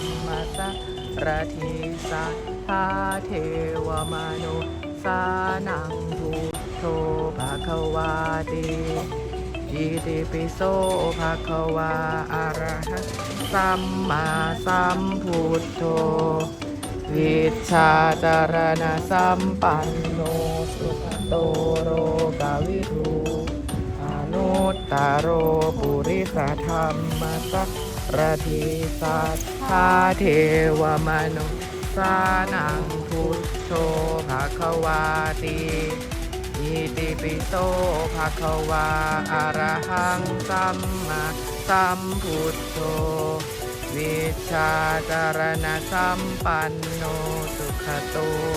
มมาสารทิสัทธาเทวมนุสานังพุทโธภะควาติอิติปิโสภะควาอะระหะสัมมาสัมพุทโธวิชาจารณสัมปันโนสุขโตโรกาวิทูอนุตตรโรปุริสธรรมสัก รทิสัทธาเทวมนุสานังพุทโธภะควาติอิติปิโสภะควาอะระหังสัมมาสัมพุทโธวิชาจารณสัมปันโนสุขโต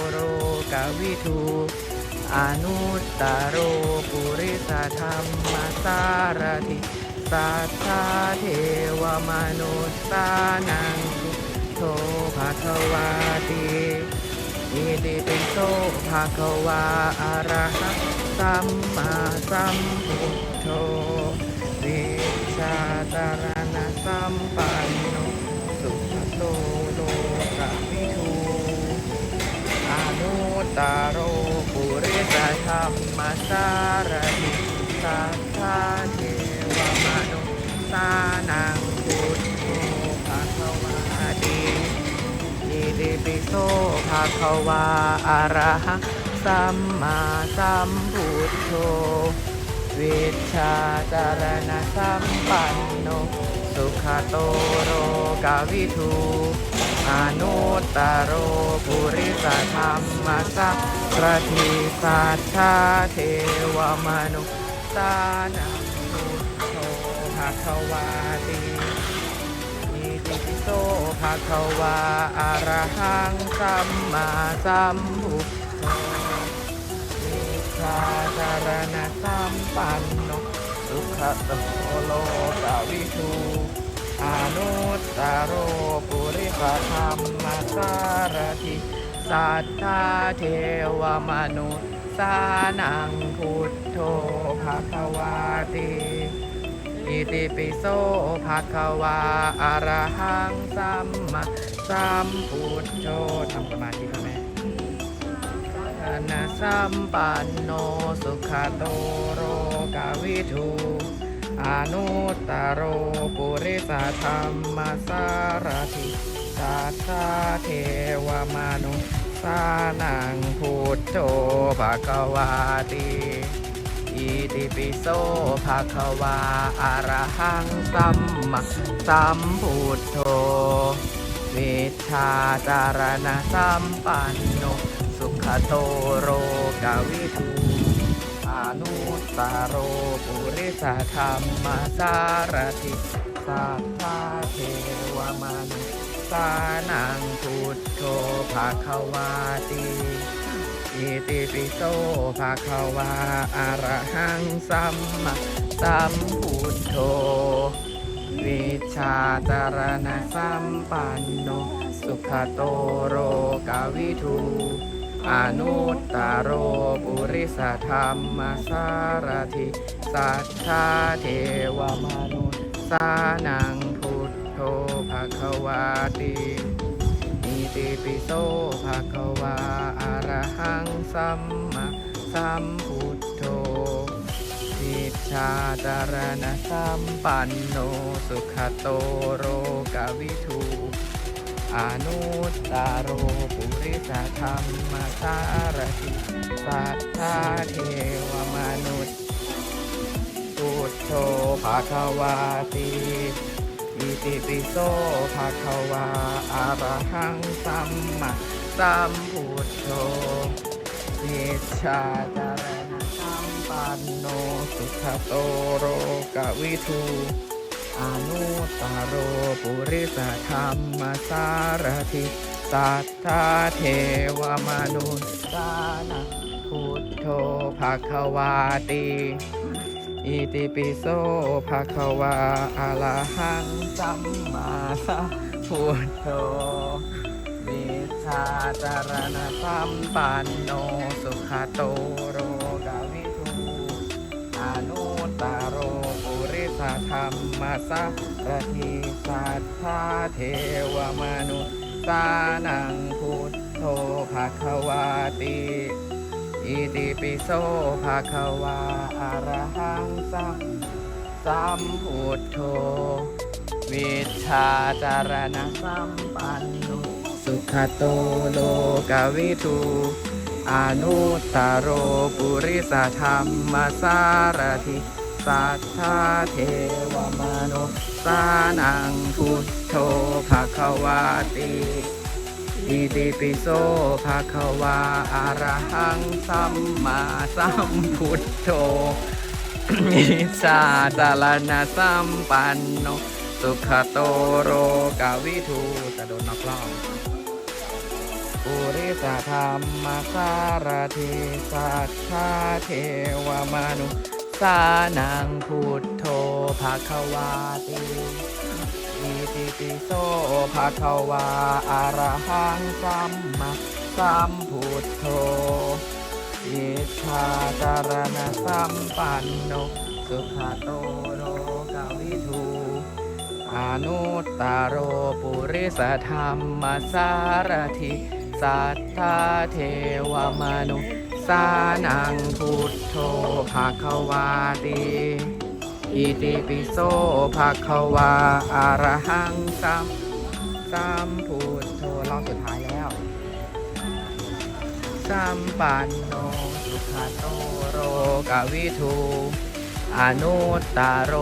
โรกวิทูอนุตตโรปุริสธรรมสารถิ สัทธาเทวมนุษสานังโทภะควาติอิติปิโสภะควาอะระหะสัมมาสัมพุทโธวิชาจารณะสัมปันโนสุขโตโลกะวิทูอนุตตรโรปุริสธรรมสารติสัทธาเทานังพุทโธภะควาติอิติปิโสภะควาอะระหะสัมมาสัมพุทโธวิชาจารณะสัมปันโนสุขโตโรกาวิทูอนุตตโรปุริสธรรมสัพรทิสัทธาเทวมนุสานังพุทโธภะคะวาติอิติปิโสภะคะวาอะระหังสัมมาสัมพุทโธวิชาจารณสัมปันโนสุขโตโลกวิทูอนุตตรโรปุริสธรรมสารทิสัทธาเทวมนุษย์สานังพุทโธภะคะวาติ อิติปิโสภะคะวาอะระหังสัมมาสัมพุทโธทำสมาธิค่ะแม่อนาสัมปันโนสุขโตโรกาวิทูอนุตตรโรปุริสธรรมสารทิสัทธาเทวมานุสานังพุทโธภะคะวาติ อิติปิโสภะคะวาอะระหังสัมมาสัมพุทโธวิชาจารณสัมปันโนสุขโตโรกาวิทูอนุตตรโรปุริสธรรมสารทิสัทธาเทวมนุสานังพุทโธภาควาติ อิติปิโสภาควาอะระหังสัมมาสัมพุทโธ วิชาจารณสัมปันโน สุขโตโรกาวิทูอนุตตโรปุริสธรรมสารทิสัทธาเทวมนุษย์สานังพุทโธภควาติ ติปิโสภะคะวาอะระหังสัมมาสัมพุทโธวิชาจารณสัมปันโนสุขโตโรกวิทูอนุตตรโรปุริสธรรมสารติสัทธาเทวมนุษย์พุทโธภาควาติ อิติปิโสภาคะวาอะระหังสัมมาสัมพุทโธวิชาจารณสัมปันโนสุขโตโรกวิทูอนุตตรโรปุริสธรรมสารทิสัทธาเทวมนุษย์สานังพุทโธภาคะวาติ อิติปิโสภาคะวาอะระหังสัมมาสัมพุทโธวิชาจารณสัมปันโนสุขโตโรกาวิทูอนุตตรโรปุริสธรรมสารทิสัทธาเทวมนุสานังพุทโธภะคะวาติ อิติปิโสภะคะวาอะระหังสัมสัมพุทโธวิชาจารณะสัมปันโนสุขโตโลกวิทูอนุตตโรปุริสธรรมสารทิสัทธาเทวมนุสานังพุทโธภะคะวาติ อิติปิโสภะคะวาอะระหังสัมมาสัมพุทโธอิสาจารณะสัมปันโนสุขโตโรกาวิทูจะโดนนอกรอบปุริสธรรมสารทิสัทธาเทวมนุสานังพุทโธภะคะวาติ อิติปิโสภะคะวาอะระหังสัมมาสัมพุทโธอิชาจารณะสัมปันโนสุขโตโลกวิทูอนุตตโรปุริสธรรมสารทิสัทธาเทวมนุสานังพุทโธภะคะวาติ อิติปิโสภะคะวาอะระหังสัมสัมพุทโธรอบสุดท้ายแล้ว สัมปันโนสุขโตโรกวิทูอนุตตรโร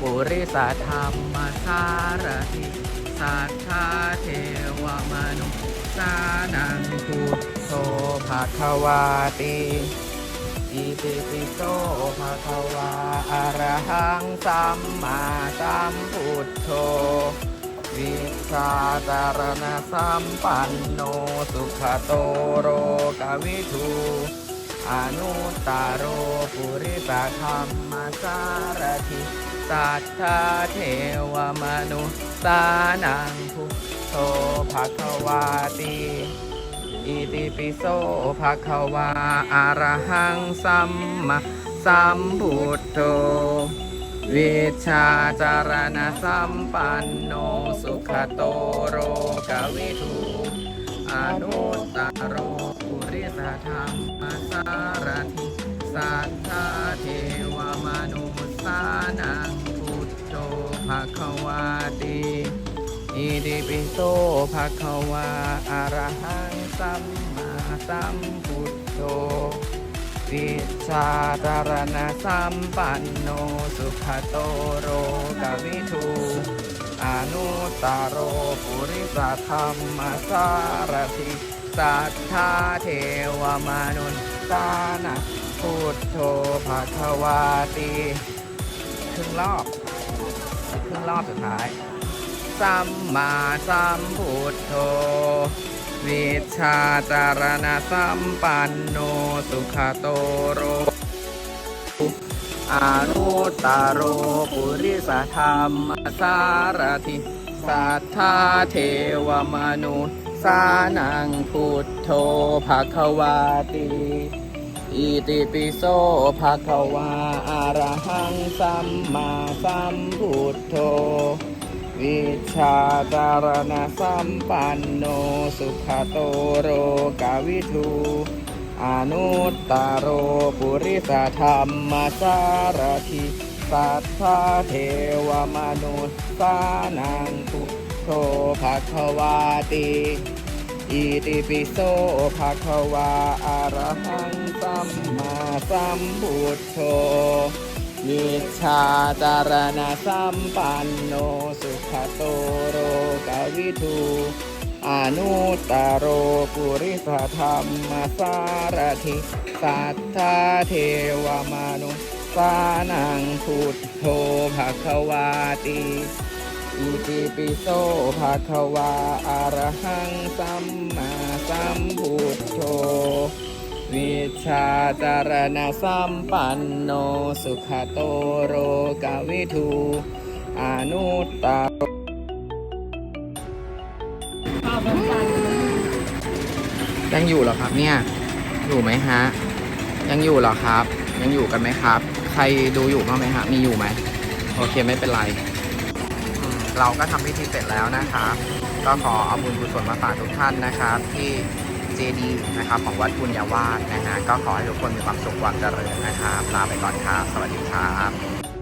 ปุริสธรรมสารทิสัทธาเทวมนุสานังพุทโธภะคะวาติ อิติปิโสภะคะวาอะระหังสัมมาสัมพุทโธวิชาจารณะสัมปันโนสุขโตโรกวิทูอนุตตรโรปุริสธรรมสารทิสัทธาเทวมนุสานังพุทโธภะคะวาติ อิติปิโสภะคะวาอะระหังสัมมาสัมพุทโธวิชาจารณสัมปันโนสุขโตโรกวิทูอนุตตรโรปุริสธรรมสารทิสัทธาเทวมนุสานังพุทโธภะคะวาติอิติปิโสภะคะวาอะระหัง สัมมาสัมพุทโธวิชาจารณะสัมปันโนสุขโตโรกวิทูอนุตตรโรปุริสธรรมสารทิสัทธาเทวมนุนสานะพุทโธภะควาติครึ่งรอบครึ่งรอบสุดท้าย สัมมาสัมพุทโธ วิชาจารณะสัมปันโนสุขโตโรอนุตตรโรปุริสธรรมสารทิสัทธาเทวมนุสานังพุทโธภะคะวาติอิติปิโสภะควาอะรหังสัมมาสัมพุทโธ วิชาจารณะสัมปันโนสุขโตโรกาวิทูอนุตตรโรปุริสธรรมสารทิสัทธาเทวมนุษสานังพุทโธภะควาติอิติปิโสภะควาอะระหังสัมมาสัมพุทโธ วิชาจารณะสัมปันโนสุขโตโรกวิทูอนุตโรปุริสธรรมสารทิสัทธาเทวมนุสานังพุทโธภควาติอิติปิโสภะคะวาอะระหังสัมมาสัมพุทโธ วิชาจารณะสัมปันโนสุขโตโรกวิทูอนุตตรยังอยู่เหรอครับเนี่ย อยู่ไหมฮะ ยังอยู่เหรอครับ ยังอยู่กันไหมครับ ใครดูอยู่บ้างไหมฮะ มีอยู่ไหม โอเคไม่เป็นไร เราก็ทำพิธีเสร็จแล้วนะครับ ก็ขอเอาบุญกุศลมาฝากทุกท่านนะครับที่ เจดีนะครับของวัดปุญญาวาสนะฮะก็ขอให้ทุกคนมีความสุขความเจริญนะครับลาไปก่อนครับสวัสดีครับ